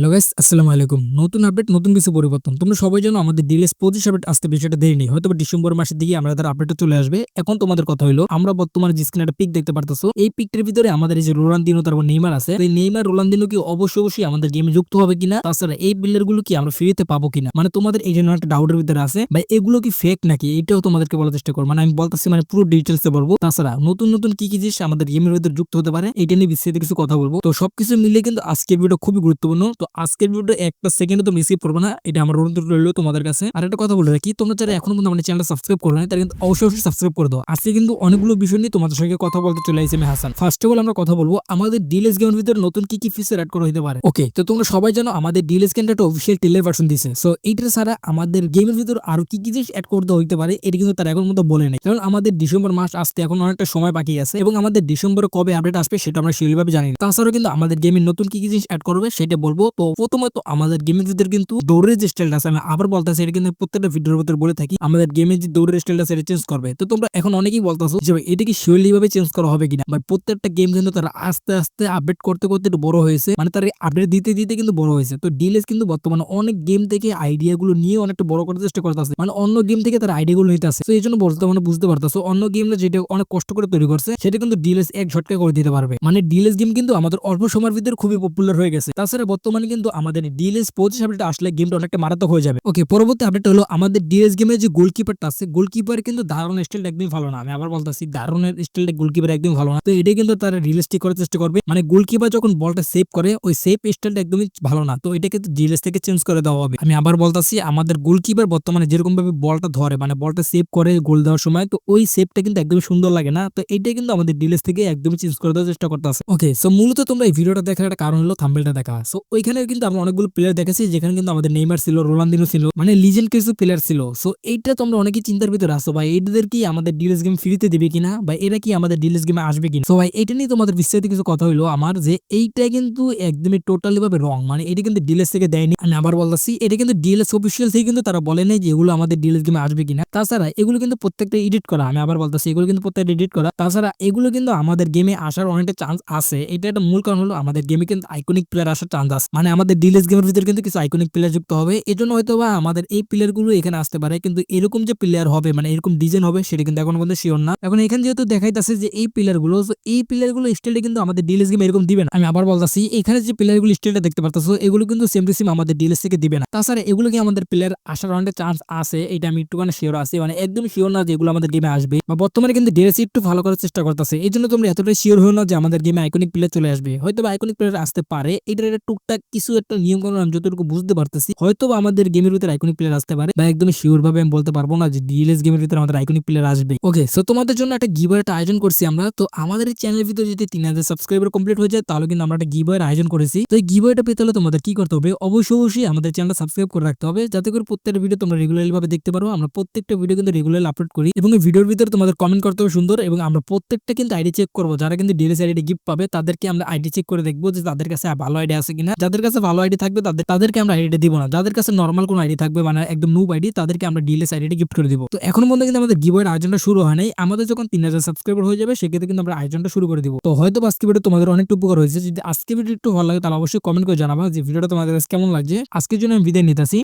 Hello guys আসসালামু আলাইকুম। নতুন আপডেট নতুন কিছু পরিবর্তন। তোমরা সবাই জানো আমাদের ডিএলএস পঁচিশ আপডেট আসতে বিষয়টা দেরি নেই। হয়তো ডিসেম্বর মাসের দিকে আমরা তার আপডেটটা চলে আসবে। এখন তোমাদের কথা হলো আমরা বর্তমানে যে স্ক্রিনে একটা পিক দেখতে পারতেছো, এই পিকটার ভিতরে আমাদের এই যে রোলান্দিনো তারপর নেইমার আছে। এই নেইমার রোলান্দিনো কি অবশ্যই অবশ্যই আমাদের গেমে যুক্ত হবে কিনা? তাছাড়া এই বিল্ডারগুলো কি আমরা ফ্রিতে পাবো কিনা? মানে তোমাদের এই জন্য একটা ডাউটের ভিতরে আছে। বা এগুলো কি ফেক নাকি? এটাও তোমাদেরকে বলার চেষ্টা করব। মানে আমি বলতেছি মানে পুরো ডিটেলসে বলব। তাছাড়া নতুন নতুন কি কি জিনিস আমাদের গেমের ভিতরে যুক্ত হতে পারে, এটা নিয়ে বিস্তারিত কিছু কথা বলব। তো সবকিছু মিলে কিন্তু আজকের ভিডিও খুবই গুরুত্বপূর্ণ। তো আজকের ভিডিও একটা সেকেন্ডে তো রিসিভ করবে না, এটা আমার অনুরোধ রইল তোমাদের কাছে। আর একটা কথা বলে রাখি, তোমরা যারা এখনও পর্যন্ত চ্যানেলটা সাবস্ক্রাইব করবে না কিন্তু অবশ্যই অবশ্যই সাবস্ক্রাইব করে দাও। আজকে কিন্তু অনেকগুলো বিষয় নিয়ে তোমাদের সঙ্গে কথা বলতে চলে আসছে আমি হাসান। ফার্স্ট অফ অল আমরা কথা বলব আমাদের ডিএলএস গেমের ভিতরে নতুন কি কি ফিচার অ্যাড করা হতে পারে। ওকে তো তোমরা সবাই জানো আমাদের ডিএলএস গেমটা একটা অফিসিয়াল টেলের ভার্সন দিছে। সো এইটার ছাড়া আমাদের গেমের ভিতরে আরও কি কি জিনিস অ্যাড করতে হইতে পারে, এটা কিন্তু তারা এখন মতো বলে নেই। কারণ আমাদের ডিসেম্বর মাস আসতে এখন অনেকটা সময় বাকি আছে এবং আমাদের ডিসেম্বরে কবে আপডেট আসবে সেটা আমরা শিওরভাবে জানি না। তাছাড়াও কিন্তু আমাদের গেমের নতুন কি কি জিনিস অ্যাড করবে সেটা বলব। তো প্রথমত আমাদের গেমের ভিতরে কিন্তু দৌড়ের যে স্টাইলটা আছে, আমি আবার বলতেছি, এটা কিন্তু প্রত্যেকটা ভিডিওর ভিতরে বলে থাকি, আমাদের গেমের যে দৌড়ের স্টাইলটা সেটা চেঞ্জ করবে। তো তোমরা এখন অনেকেই বলতেছো যে এটা কি শিওরলি ভাবে চেঞ্জ করা হবে কিনা? ভাই, প্রত্যেকটা গেম কিন্তু তারা আস্তে আস্তে আপডেট করতে করতে একটু বড় হয়েছে মানে তার আপডেট দিতে দিতে কিন্তু বড় হয়েছে। তো ডিএলএস কিন্তু বর্তমানে অনেক গেম থেকে আইডিয়া গুলো নিয়ে অনেকটা বড় করার চেষ্টা করতেছে মানে অন্য গেম থেকে তার আইডিয়া গুলো নিতে আসে তো এই জন্য বর্তমানে বুঝতে পারতেছো, অন্য গেমটা যেটা অনেক কষ্ট করে তৈরি করছে, সেটা কিন্তু ডিএলএস এক ঝটকা করে দিতে পারবে। মানে ডিএলএস গেম কিন্তু আমাদের অল্প সময়ের ভিতরে খুবই পপুলার হয়ে গেছে। তাছাড়া বর্তমানে কিন্তু আমাদের ডিএলএস পঁচিশ আপডেট আসলে গেমটা অনেকটা মারাত্মক হয়ে যাবে। ওকে পরবর্তী আপডেট হলো আমাদের ডিএস গেমের যে গোলকিপারটা আছে গোলকিপার কিন্তু দারুণ স্টাইল একদমই ভালো না। আমি আবার বলতেছি দারুণের স্টাইলটা গোলকিপার একদম ভালো না। তো এটা কিন্তু তারা রিয়েলিস্টিক করার চেষ্টা করবে। মানে গোলকিপার যখন বলটা সেভ করে, ওই সেভ স্টাইলটা একদমই ভালো না। তো এটা কিন্তু ডিএলএস থেকে চেঞ্জ করে দেওয়া হবে। আমি আবার বলতেছি, আমাদের গোলকিপার বর্তমানে যেরকম ভাবে বলটা ধরে মানে বলটা সেভ করে গোল দেওয়ার সময়, তো ওই সেভটা কিন্তু একদমই সুন্দর লাগে না। তো এটা কিন্তু আমাদের ডিএলএস থেকে একদমই চেঞ্জ করে দেওয়ার চেষ্টা করতেছে ওকে সো মূলত তোমরা এই ভিডিওটা দেখার একটা কারণ হলো থাম্বেলটা দেখা। সো ওইখানে কিন্তু আমরা অনেকগুলো প্লেয়ার দেখেছি, যেখানে কিন্তু আমাদের নেইমার ছিল রোলান্দিনো ছিল মানে লিজেন্ড কিছু প্লেয়ার ছিল। সো এইটা তোমরা অনেকেই চিন্তার ভিতরে আসো ভাই এদের কি আমাদের ডিএলএস গেম ফ্রিতে দিবে কিনা? বা এরা কি আমাদের ডিএলএস গেমে আসবে কিনা? সো ভাই এটা নিয়ে তোমাদের বিস্তারিত কিছু কথা হলো আমার, যে এইটা কিন্তু একদমই টোটালি ভাবে রং মানে এটা কিন্তু ডিএলএস থেকে দেয়নি। আমি আবার বলতেছি, এটা কিন্তু ডিএলএস অফিসিয়াল থেকে কিন্তু তারা বলে নাই যে এগুলো আমাদের ডিএলএস গেমে আসবে কিনা। তাছাড়া এগুলো কিন্তু প্রত্যেকটা এডিট করা, আমি আবার বলতেছি, এগুলো কিন্তু প্রত্যেকটা এডিট করা। তাছাড়া এগুলো কিন্তু আমাদের গেমে আসার অনেকটা চান্স আছে। এটা একটা মূল কারণ হলো আমাদের গেমে কিন্তু আইকনিক প্লেয়ার আসার চান্স আছে। মানে আমাদের ডিলেস গেমের ভিতরে কিন্তু কিছু আইকনিক প্লেয়ার যুক্ত হবে। এজন্য হয়তো বা আমাদের এই প্লেয়ারগুলো এখানে আসতে পারে। কিন্তু এরকম যে প্লেয়ার হবে মানে এরকম ডিজাইন হবে, সেটা কিন্তু এখন পর্যন্ত শিওর না। এখন এখানে যেহেতু দেখাইতেছে যে এই প্লেয়ারগুলো এই প্লেয়ারগুলো স্টাইলটা কিন্তু আমাদের ডিলেস গেম এরকম দিবে না। আমি আবার বলতেছি, এখানে যে প্লেয়ারগুলো স্টাইলটা দেখতে পারতেছো, এগুলো কিন্তু সেম টু সেম আমাদের ডিএলএস থেকে দিবে না। তাছাড়া এগুলো কি আমাদের প্লেয়ার আসার অনেক চান্স আছে? এটা আমি একটুখানি শিওর আছি। মানে একদম শিওর না যে এগুলো আমাদের গেমে আসবে। বা বর্তমানে কিন্তু ডিএলএস একটু ভালো করার চেষ্টা করতেছে। এই জন্য তোমরা এতটাই শিওর হও না যে আমাদের গেমে আইকনিক প্লেয়ার চলে আসবে। হয়তো বা আইকনিক প্লেয়ার আসতে পারে। একটা টুকটাক কিছু একটা নিয়ম কানুন আমি যতটুকু বুঝতে পারতেছি হয়তো আমাদের গেমের ভিতরে আইকনিক প্লেয়ার আসতে পারে বা একদম শিওর ভাবে আমি বলতে পারব না যে ডিএলএস গেমের ভিতরে আমাদের আইকনিক প্লেয়ার আসবে। ওকে সো তোমাদের জন্য একটা গিভারের আয়োজন করছি আমরা। তো আমাদের এই চ্যানেলের ভিতরে যদি তিন হাজার সাবস্ক্রাইবার কমপ্লিট হয়ে যায়, তাহলে কিন্তু আমরা একটা গিভারের আয়োজন করেছি। তো এই গিভারটা পেতে হলে তোমাদের কি করতে হবে? অবশ্যই অবশ্যই আমাদের চ্যানেলটা সাবস্ক্রাইব করে রাখতে হবে। যাতে করে প্রত্যেকটা ভিডিও তোমরা রেগুলারলি ভাবে দেখতে পারো। আমরা প্রত্যেকটা ভিডিও কিন্তু রেগুলার আপলোড করি এবং এই ভিডিওর ভিতরে তোমাদের কমেন্ট করতে হবে সুন্দর এবং আমরা প্রত্যেকটা কিন্তু আইডি চেক করব। যারা কিন্তু ডিএলএস আইডি গিফট পাবে, তাদেরকে আমরা আইডি চেক করে দেখব যে তাদের কাছে ভালো আইডি আছে কিনা। যাদের কাছে ভালো আইডি থাকবে, তাদের তাদেরকে আমরা আইডিটা দিব না। যাদের কাছে নর্মাল কোনো আইডি থাকবে মানে একদম নুব আইডি, তাদেরকে আমরা ডিএলএস আইডি গিফট করে দিব। তো এখন পর্যন্ত কিন্তু আমাদের গিবয়ের আয়োজনটা শুরু হয় নাই। আমাদের যখন তিন হাজার সাবস্ক্রাইবার হয়ে যাবে, সেক্ষেত্রে কিন্তু আমরা আয়োজনটা শুরু করে দিব। তো হয়তো আজকে ভিডিও তোমাদের অনেক উপকার হয়েছে। যদি আজকে ভিডিও একটু ভালো লাগে, তাহলে অবশ্যই কমেন্ট করে জানাবা যে ভিডিওটা তোমাদের কাছে কেমন লাগছে। আজকের জন্য আমি বিদায় নিতেছি।